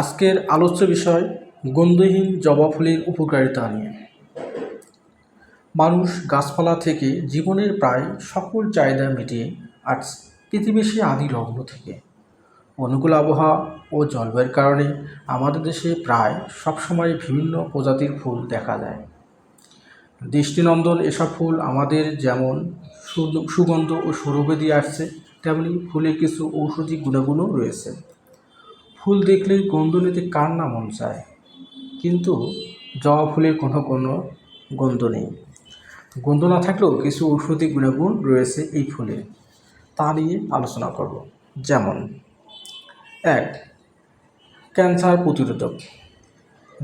আজকের আলোচ্য বিষয় গন্ধহীন জবা ফুলের উপকারিতা নিয়ে। মানুষ গাছপালা থেকে জীবনের প্রায় সকল চাহিদা মিটিয়ে আসছে পৃথিবীর সে আদি লগ্ন থেকে। অনুকূল আবহাওয়া ও জলবায়ুর কারণে আমাদের দেশে প্রায় সবসময় বিভিন্ন প্রজাতির ফুল দেখা যায়। দৃষ্টিনন্দন এসব ফুল আমাদের যেমন সুগন্ধ ও সৌরভে দিয়ে আসছে, তেমনি ফুলের কিছু ঔষধি গুণাগুণও রয়েছে। ফুল দেখলেই গন্ধ নিতে কার না মন চায়? কিন্তু জবা ফুলের কোনো কোনো গন্ধ নেই। গন্ধ না থাকলেও কিছু ঔষধি গুণাগুণ রয়েছে এই ফুলে। তা নিয়ে আলোচনা করব। যেমন, এক, ক্যান্সার প্রতিরোধক।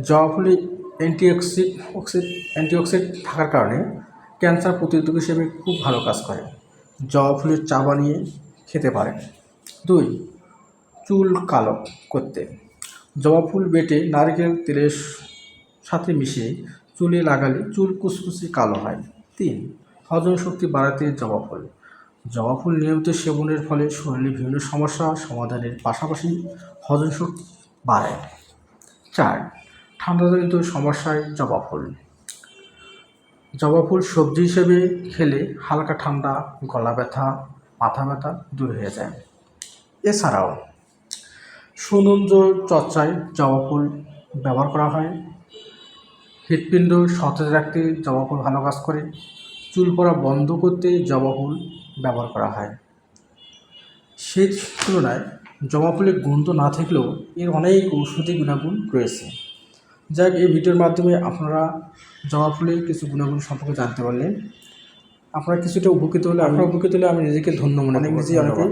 জবা ফুলে অ্যান্টিঅক্সিড অক্সিড অ্যান্টিঅক্সিডেন্ট থাকার কারণে ক্যান্সার প্রতিরোধক হিসেবে খুব ভালো কাজ করে। জবা ফুলের চা বানিয়ে খেতে পারেন। দুই চুল কালো করতে। জবা ফুল বেটে নারকেল, তেলের সাথে মিশিয়ে চুলে লাগালে চুল কুচকুচে কালো হয়। তিন, হজম শক্তি বাড়াতে জবা ফুল। জবা ফুল নিয়মিত সেবনের ফলে শরীরে বিভিন্ন সমস্যা সমাধানের পাশাপাশি হজম শক্তি বাড়ায় চার, ঠান্ডাজনিত সমস্যায় জবা ফুল। জবা ফুল সবজি হিসেবে খেলে হালকা ঠান্ডা, গলা ব্যথা, মাথা ব্যথা দূর হয়ে যায়। এছাড়াও সৌন্দর্য চর্চায় জবা ফুল ব্যবহার করা হয়। হৃৎপিণ্ড সতেজ রাখতে জবা ফুল ভালো কাজ করে। চুল পড়া বন্ধ করতে জবা ফুল ব্যবহার করা হয়। সেই তুলনায় জবা ফুলের গন্ধ না থাকলেও এর অনেক ঔষধি গুণাগুণ রয়েছে। যাক এই ভিডিওর মাধ্যমে আপনারা জবা ফুলের কিছু গুণাগুণ সম্পর্কে জানতে পারলেন। আপনারা কিছুটা উপকৃত হলে আপনারা উপকৃত হলে আমি নিজেকে ধন্য মনে নিজেই অনেকে